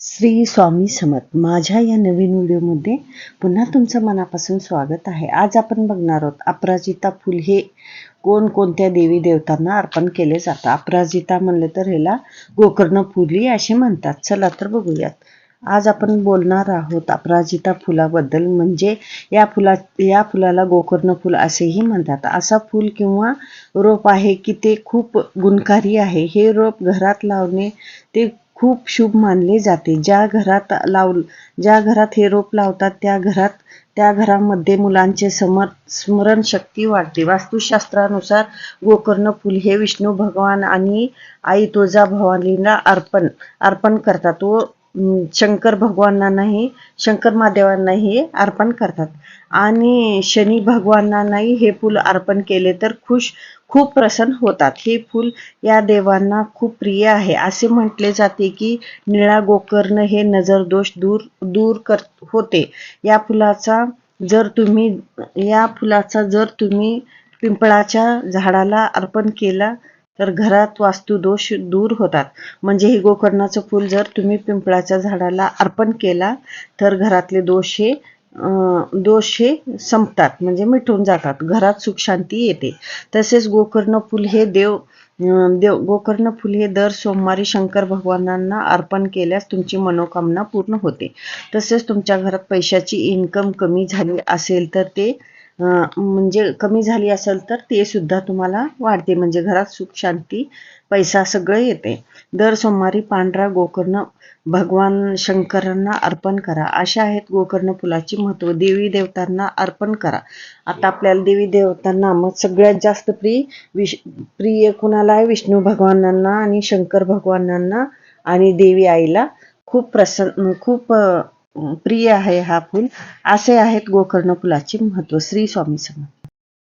श्री स्वामी समर्थ. माझ्या या नवीन व्हिडिओमध्ये पुन्हा तुमचं मनापासून स्वागत आहे. आज आपण बघणार आहोत अपराजिता फुल हे कोणकोणत्या देवी देवतांना अर्पण केले जातं अपराजिता म्हणलं तर ह्याला गोकर्ण फुली असे म्हणतात. चला तर बघूयात. आज आपण बोलणार आहोत अपराजिता फुलाबद्दल. म्हणजे या फुला या फुलाला गोकर्ण फुल असेही म्हणतात. असा फुल किंवा रोप आहे की ते खूप गुणकारी आहे. हे रोप घरात लावणे ते खूप शुभ मानले जाते. ज्या घरात लाव ज्या घरात हे रोप लावतात त्या घरात त्या घरामध्ये मुलांचे समर स्मरणशक्ती वाढते. वास्तुशास्त्रानुसार गोकर्ण फुल हे विष्णू भगवान आणि आई तुळजाभवानीला अर्पण अर्पण करतात. व शंकर भगवानांनाही शंकर महादेवांनाही अर्पण करतात. आणि शनी भगवानांनाही हे फूल अर्पण केले तर खुश खूप प्रसन्न होतात. हे फूल या देवांना खूप प्रिय आहे. असे म्हटले जाते की निळा गोकर्ण हे नजर दोष दूर दूर कर होते. या फुलाचा जर तुम्ही या फुलाचा जर तुम्ही पिंपळाच्या झाडाला अर्पण केला तर घरात वास्तुदोष दूर होतात. म्हणजे हे गोकर्णाचं फूल जर तुम्ही पिंपळाच्या झाडाला अर्पण केला तर घरातले दोष हे दोष हे संपतात म्हणजे मिटून जातात. घरात सुख शांती येते. तसेच गोकर्ण फुल हे देव देव गोकर्ण फुल हे दर सोमवारी शंकर भगवानांना अर्पण केल्यास तुमची मनोकामना पूर्ण होते. तसेच तुमच्या घरात पैशाची इन्कम कमी झाली असेल तर ते म्हणजे कमी झाली असेल तर ते सुद्धा तुम्हाला वाढते. म्हणजे घरात सुख शांती पैसा सगळं येते. दर सोमवारी पांढरा गोकर्ण भगवान शंकरांना अर्पण करा. अशा आहेत गोकर्ण फुलाची महत्त्व. देवी देवतांना अर्पण करा. आता आपल्याला देवी देवतांना मग सगळ्यात जास्त प्रिय विश प्रिय कुणाला आहे? विष्णू भगवानांना आणि शंकर भगवानांना आणि देवी आईला खूप प्रसन्न खूप प्रिय आहे हा फुल. असे आहेत गोकर्ण फुलाचे महत्त्व. श्री स्वामी समर्थ.